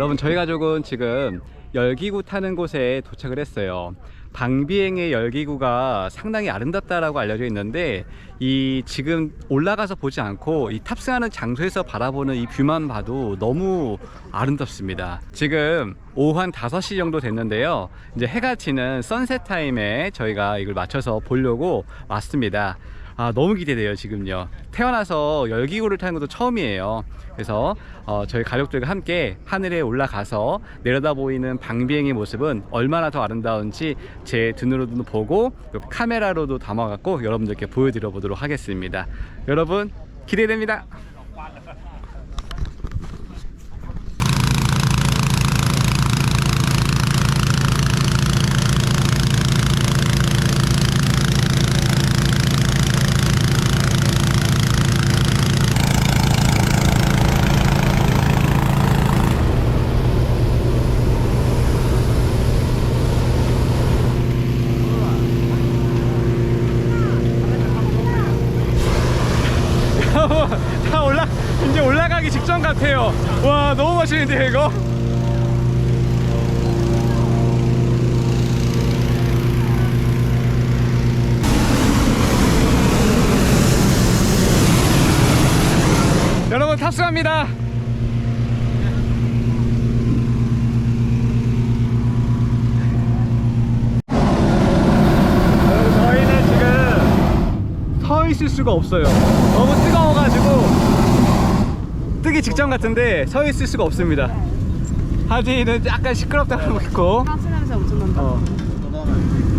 네, 여러분 저희 가족은 지금 열기구 타는 곳에 도착을 했어요. 방비행의 열기구가 상당히 아름답다라고 알려져 있는데 이 지금 올라가서 보지 않고 이 탑승하는 장소에서 바라보는 이 뷰만 봐도 너무 아름답습니다. 지금 오후 한 5시 정도 됐는데요. 이제 해가 지는 선셋 타임에 저희가 이걸 맞춰서 보려고 왔습니다. 아 너무 기대돼요 지금요. 태어나서 열기구를 타는 것도 처음이에요. 그래서 어, 저희 가족들과 함께 하늘에 올라가서 내려다 보이는 방비행의 모습은 얼마나 더 아름다운지 제 눈으로도 보고 또 카메라로도 담아갖고 여러분들께 보여드려 보도록 하겠습니다. 여러분 기대됩니다. 다 올라 이제 올라가기 직전 같아요 와 너무 멋있는데 이거. 여러분 탑승합니다. 저희는 지금 서 있을 수가 없어요. 너무 뜨거워가지고 뜨기 직전 같은데 서 있을 수가 없습니다. 하진이는 약간 시끄럽다고 있고, 가스 냄새 엄청 난다. 어.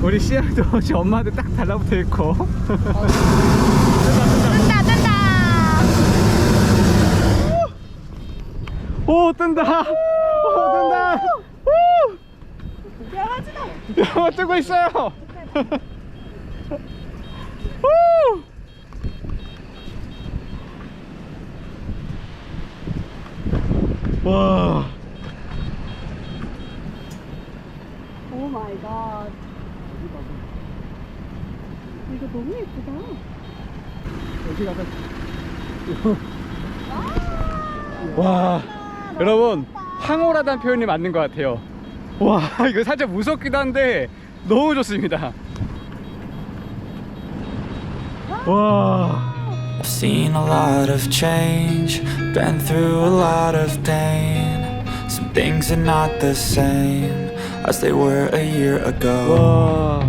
우리 씨앗도 지금 엄마한테 딱 달라붙어 있고. 뜬다 뜬다. 오 뜬다. 오 뜬다. 야. 오 뜨고 있어요. 오. 와. 오 마이 갓. 이거 너무 예쁘다. 와 여러분 황홀하다는 표현이 맞는 것 같아요 와 이거 살짝 무섭기도 한데 너무 좋습니다 와 I've seen a lot of change, been through a lot of pain. Some things are not the same as they were a year ago. 와.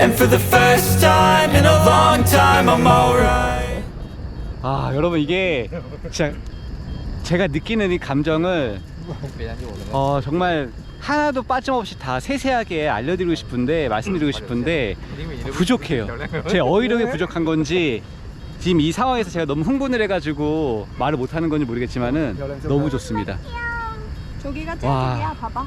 And for the first time in a long time, I'm alright. 아 여러분 이게 진짜 제가 느끼는 이 감정을 어 정말 하나도 빠짐없이 다 세세하게 알려드리고 싶은데 말씀드리고 싶은데 부족해요 제 어휘력이 부족한 건지 지금 이 상황에서 제가 너무 흥분을 해가지고 말을 못하는 건지 모르겠지만은 너무 좋습니다 저기가 와. 제주도야 봐봐.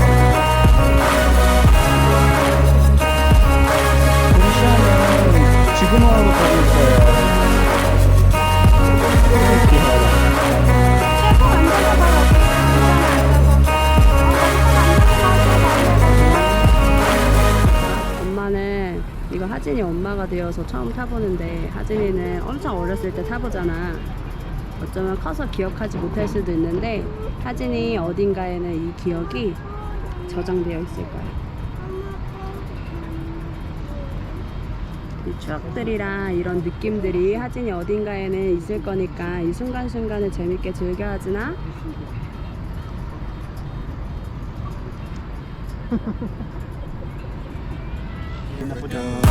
하고 가고 있어요 엄마는 이거 하진이 엄마가 되어서 처음 타보는데 하진이는 엄청 어렸을 때 타보잖아. 어쩌면 커서 기억하지 못할 수도 있는데 하진이 어딘가에는 이 기억이 저장되어 있을 거야. 이 추억들이랑 이런 느낌들이 하진이 어딘가에는 있을 거니까 이 순간순간을 재밌게 즐겨 하진아. Year ago.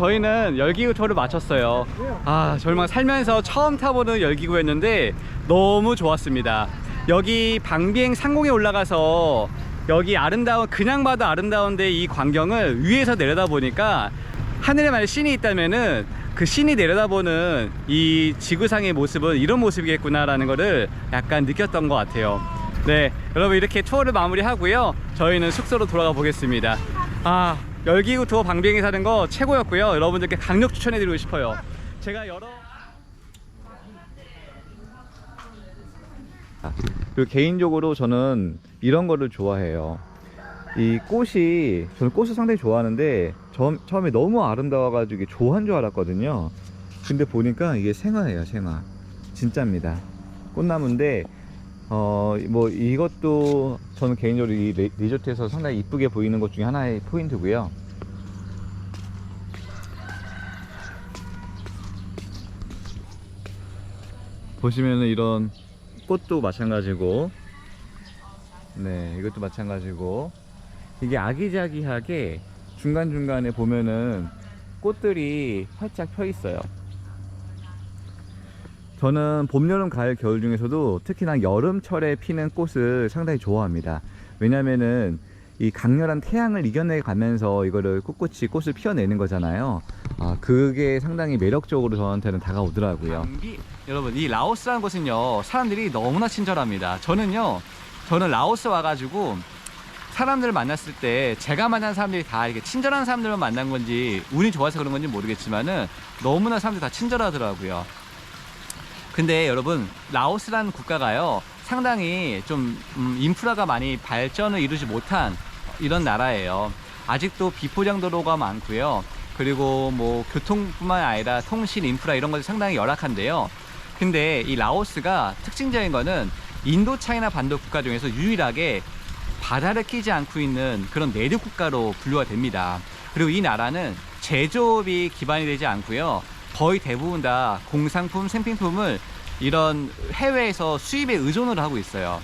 저희는 열기구 투어를 마쳤어요 아 정말 살면서 처음 타보는 열기구였는데 너무 좋았습니다 여기 방비행 상공에 올라가서 여기 아름다운 그냥 봐도 아름다운데 이 광경을 위에서 내려다 보니까 하늘에 만약 신이 있다면은 그 신이 내려다보는 이 지구상의 모습은 이런 모습이겠구나라는 거를 약간 느꼈던 것 같아요. 네, 여러분 이렇게 투어를 마무리하고요. 저희는 숙소로 돌아가 보겠습니다. 아, 열기구 투어 방비행에 사는 거 최고였고요. 여러분들께 강력 추천해드리고 싶어요. 제가 여러 그리고 개인적으로 저는 이런 거를 좋아해요. 이 꽃이 저는 꽃을 상당히 좋아하는데 처음, 처음에 너무 아름다워가지고 조화인 줄 알았거든요. 근데 보니까 이게 생화예요, 생화. 진짜입니다. 꽃나무인데 어 뭐 이것도 저는 개인적으로 이 리- 리조트에서 상당히 이쁘게 보이는 것 중에 하나의 포인트고요. 보시면은 이런 꽃도 마찬가지고 네 이것도 마찬가지고 이게 아기자기하게 중간중간에 보면은 꽃들이 활짝 펴 있어요 저는 봄, 여름, 가을, 겨울 중에서도 특히나 여름철에 피는 꽃을 상당히 좋아합니다. 왜냐면은 이 강렬한 태양을 이겨내 가면서 이거를 꿋꿋이 꽃을 피워내는 거잖아요. 아 그게 상당히 매력적으로 저한테는 다가오더라고요. 방비 여러분 이 라오스라는 곳은요 사람들이 너무나 친절합니다. 저는요 저는 라오스 와가지고 사람들을 만났을 때 제가 만난 사람들이 다 이렇게 친절한 사람들만 만난 건지 운이 좋아서 그런 건지 모르겠지만은 너무나 사람들이 다 친절하더라고요 근데 여러분 라오스라는 국가가요 상당히 좀 음, 인프라가 많이 발전을 이루지 못한 이런 나라예요 아직도 비포장 도로가 많고요 그리고 뭐 교통뿐만 아니라 통신 인프라 이런 것이 상당히 열악한데요 근데 이 라오스가 특징적인 거는 인도 차이나 반도 국가 중에서 유일하게 바다를 끼지 않고 있는 그런 내륙 국가로 분류가 됩니다. 그리고 이 나라는 제조업이 기반이 되지 않고요. 거의 대부분 다 공산품, 생필품을 이런 해외에서 수입에 의존을 하고 있어요.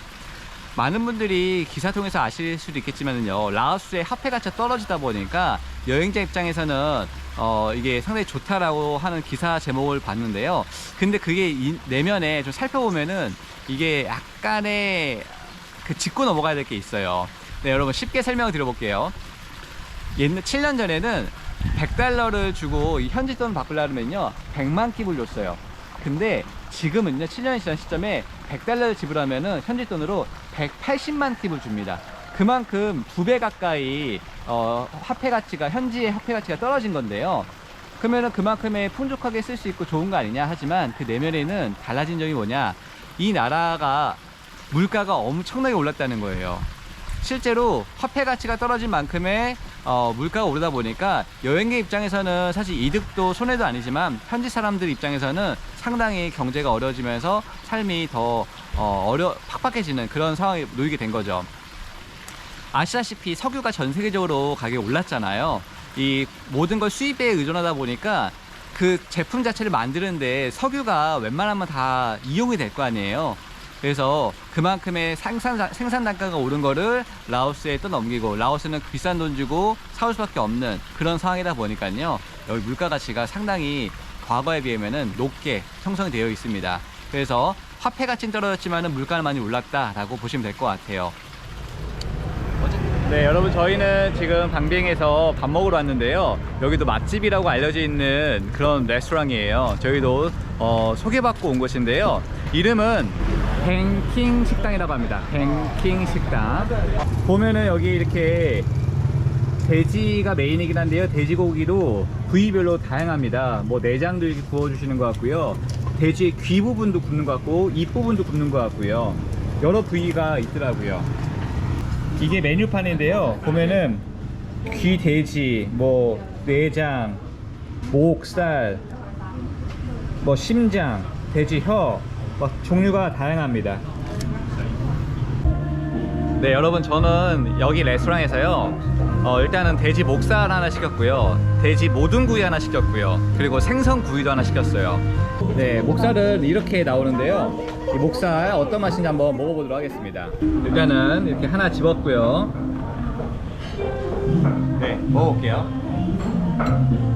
많은 분들이 기사 통해서 아실 수도 있겠지만요. 라오스의 화폐 가치가 떨어지다 보니까 여행자 입장에서는 어, 이게 상당히 좋다라고 하는 기사 제목을 봤는데요. 근데 그게 이- 내면에 좀 살펴보면은 이게 약간의 그 짚고 넘어가야 될 게 있어요. 네, 여러분 쉽게 설명을 드려볼게요. 옛날 7년 전에는 100달러를 주고 이 현지 돈 바꾸려면요 100만 킵을 줬어요. 근데 지금은요 7년이 지난 시점에 100달러를 지불하면은 현지 돈으로 180만 팁을 줍니다. 그만큼 두 배 가까이 어, 화폐 가치가 현지의 화폐 가치가 떨어진 건데요. 그러면은 그만큼의 풍족하게 쓸 수 있고 좋은 거 아니냐 하지만 그 내면에는 달라진 점이 뭐냐 이 나라가 물가가 엄청나게 올랐다는 거예요. 실제로 화폐 가치가 떨어진 만큼의 어, 물가가 오르다 보니까 여행객 입장에서는 사실 이득도 손해도 아니지만 현지 사람들 입장에서는 상당히 경제가 어려워지면서 삶이 더 어, 어려 팍팍해지는 그런 상황에 놓이게 된 거죠. 아시다시피 석유가 전 세계적으로 가격이 올랐잖아요. 이 모든 걸 수입에 의존하다 보니까 그 제품 자체를 만드는데 석유가 웬만하면 다 이용이 될 거 아니에요. 그래서 그만큼의 생산, 생산 단가가 오른 거를 라오스에 또 넘기고 라오스는 비싼 돈 주고 사올 수밖에 없는 그런 상황이다 보니까요. 여기 물가 가치가 상당히 과거에 비하면은 높게 형성되어 있습니다. 그래서 화폐가 찐 떨어졌지만은 물가는 많이 올랐다라고 보시면 될 것 같아요. 네, 여러분 저희는 지금 방비행에서 밥 먹으러 왔는데요. 여기도 맛집이라고 알려져 있는 그런 레스토랑이에요. 저희도 어, 소개받고 온 곳인데요. 이름은 뱅킹 식당이라고 합니다. 뱅킹 식당. 보면은 여기 이렇게 돼지가 메인이긴 한데요. 돼지고기도 부위별로 다양합니다. 뭐 내장도 이렇게 구워주시는 것 같고요. 돼지의 귀 부분도 굽는 것 같고 입 부분도 굽는 것 같고요. 여러 부위가 있더라고요. 이게 메뉴판인데요. 보면은 귀 돼지, 뭐 내장, 목살, 뭐 심장, 돼지 혀, 막 종류가 다양합니다. 네, 여러분 저는 여기 레스토랑에서요. 어, 일단은 돼지 목살 하나 시켰고요. 돼지 모든 구이 하나 시켰고요. 그리고 생선 구이도 하나 시켰어요. 네, 목살은 이렇게 나오는데요. 이 목살 어떤 맛인지 한번 먹어보도록 하겠습니다. 일단은 이렇게 하나 집었고요. 네, 먹어볼게요.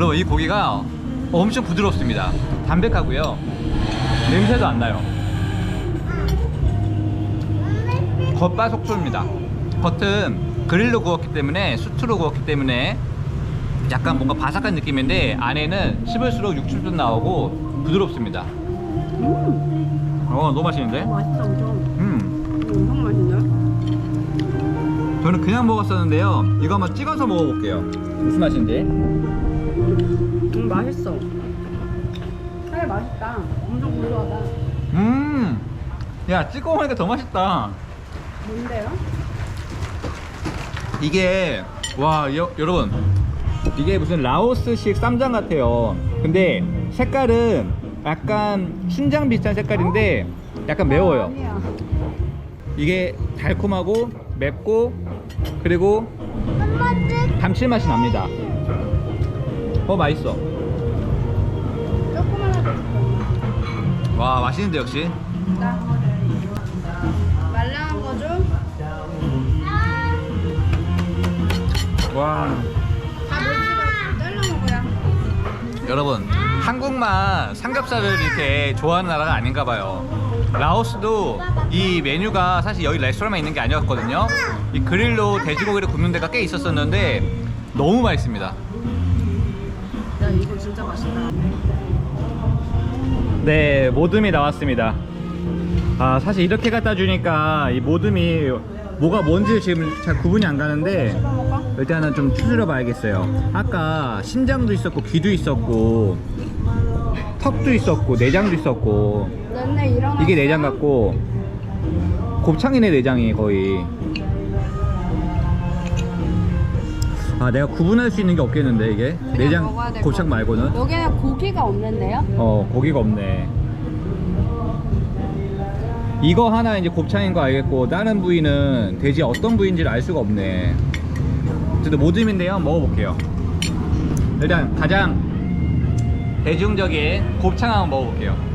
여러분 이 고기가 엄청 부드럽습니다. 담백하고요. 냄새도 안 나요. 겉바속촉입니다. 겉은 그릴로 구웠기 때문에 수트로 구웠기 때문에 약간 뭔가 바삭한 느낌인데 안에는 씹을수록 육즙도 나오고 부드럽습니다. 어 너무 맛있는데? 맛있다 엄청. 음 엄청 맛있네. 저는 그냥 먹었었는데요. 이거 한번 찍어서 먹어볼게요. 무슨 맛인지? 음 맛있어. 살 맛있다. 엄청 고소하다. 음, 야 찍어 먹으니까 더 맛있다. 뭔데요? 이게 와 여, 여러분 이게 무슨 라오스식 쌈장 같아요. 근데 색깔은 약간 춘장 비슷한 색깔인데 약간 매워요. 아니야. 이게 달콤하고 맵고 그리고 감칠맛이 납니다. 어 맛있어. 와 맛있는데 역시. 나 말랑한 거 좀. 와. 다 물집어 잘라 먹어야. 여러분 한국만 삼겹살을 이렇게 좋아하는 나라가 아닌가 봐요 라오스도 이 메뉴가 사실 여기 레스토랑만 있는 게 아니었거든요 이 그릴로 돼지고기를 굽는 데가 꽤 있었었는데 너무 맛있습니다 맛있다. 네 모듬이 나왔습니다 아 사실 이렇게 갖다 주니까 이 모듬이 뭐가 뭔지 지금 잘 구분이 안 가는데? 일단은 좀 추스려 봐야겠어요. 아까 심장도 있었고 귀도 있었고 턱도 있었고 내장도 있었고. 이게 내장 같고 곱창이네 내장이 거의. 아 내가 구분할 수 있는 게 없겠는데 이게 내장 먹어야 곱창. 말고는 여기는 고기가 없는데요? 어 고기가 없네. 이거 하나 이제 곱창인 거 알겠고 다른 부위는 돼지 어떤 부위인지를 알 수가 없네. 어쨌든 모듬인데요. 먹어볼게요. 일단 가장 대중적인 곱창 한번 먹어볼게요.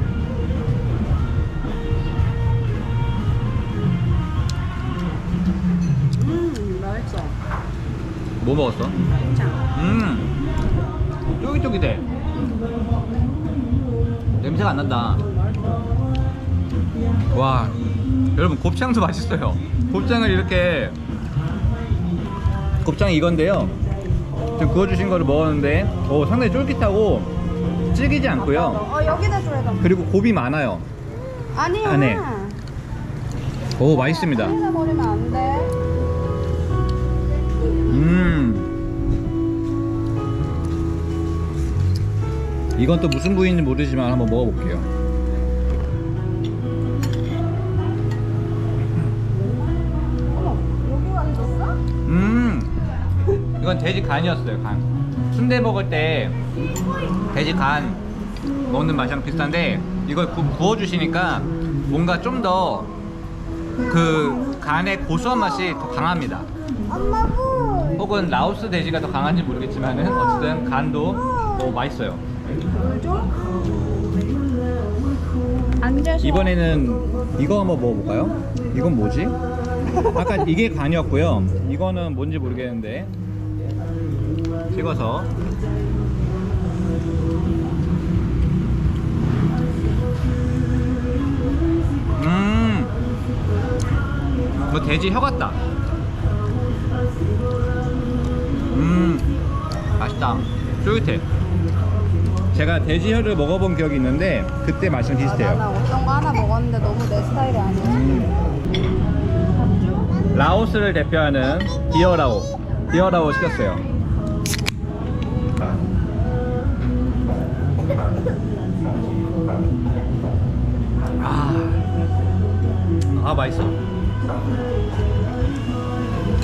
뭐 먹었어? 곱창. 음 쫄깃쫄깃해. 냄새가 안 난다. 와 여러분 곱창도 맛있어요 곱창을 이렇게 곱창이 이건데요 지금 구워주신 거를 먹었는데 오, 상당히 쫄깃하고 질기지 않고요 어 여기다 줘야 돼. 그리고 곱이 많아요 아니야. 안에. 오 맛있습니다 버리면 안 돼. 이건 또 무슨 부위인지 모르지만 한번 먹어볼게요? 음 이건 돼지 간이었어요 간 순대 먹을 때 돼지 간 먹는 맛이랑 비슷한데 이걸 구, 구워주시니까 뭔가 좀 더 그 간의 고소한 맛이 더 강합니다. 혹은 라오스 돼지가 더 강한지 모르겠지만은 어쨌든 간도 뭐 맛있어요 이번에는 이거 한번 먹어볼까요? 이건 뭐지? 아까 이게 간이었고요. 이거는 뭔지 모르겠는데 찍어서 음, 뭐 돼지 혀 같다. 음, 맛있다. 쫄깃해. 제가 돼지 혀를 먹어본 기억이 있는데 그때 맛이랑 비슷해요. 어떤 거 하나 먹었는데 너무 내 스타일이 아니야. 라오스를 대표하는 디어라오. 디어라오 시켰어요. 아, 아 맛있어.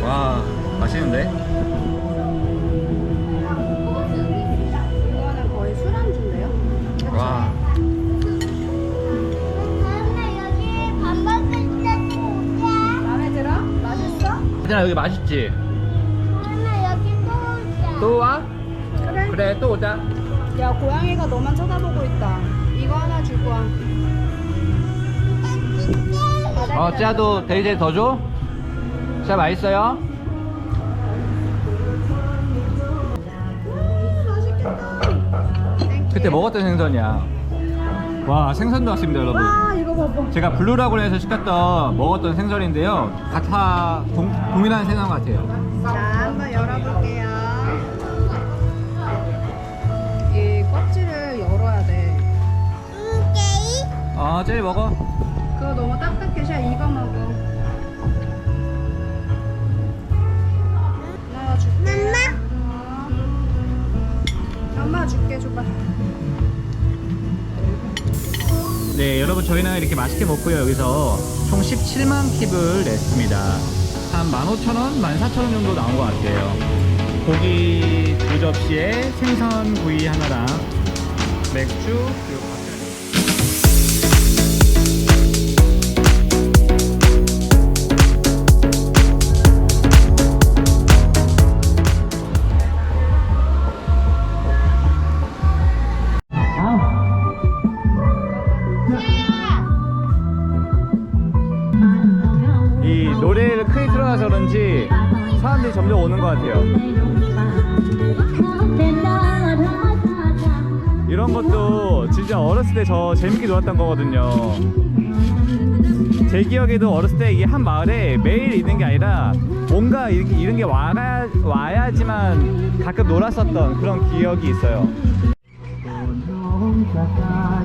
와 맛있는데 와 다음에 여기 밥 먹을 때 오자. 마음에 들어? 맛있어? 얘들아 여기 맛있지? 다음에 여기 또 오자. 또 와? 그래. 그래 또 오자 야 고양이가 너만 쳐다보고 있다. 이거 하나 줄 거야. 어 찌아도 데이지 더 줘? 진짜 맛있어요? 그때 먹었던 생선이야. 와 생선도 왔습니다 여러분. 아 이거 봐봐. 제가 블루라곤에서 시켰던 먹었던 생선인데요. 같아 동, 동일한 생선 같아요. 자 한번 열어볼게요. 이 껍질을 열어야 돼. 오케이. 어 젤리 먹어. 그거 너무 딱딱해. 샤 이거 먹어. 엄 여러분 저희는 이렇게 맛있게 먹고요 여기서 총 17만 킵을 냈습니다. 한 15,000원, 14,000원 정도 나온 것 같아요. 고기 두 접시에 생선 구이 하나랑 맥주 그리고 틀어놔서 그런지 사람들이 점점 오는 것 같아요. 이런 것도 진짜 어렸을 때 저 재밌게 놀았던 거거든요. 제 기억에도 어렸을 때 이게 한 마을에 매일 있는 게 아니라 뭔가 이런 게 와야, 와야지만 가끔 놀았었던 그런 기억이 있어요. 시아오 타봐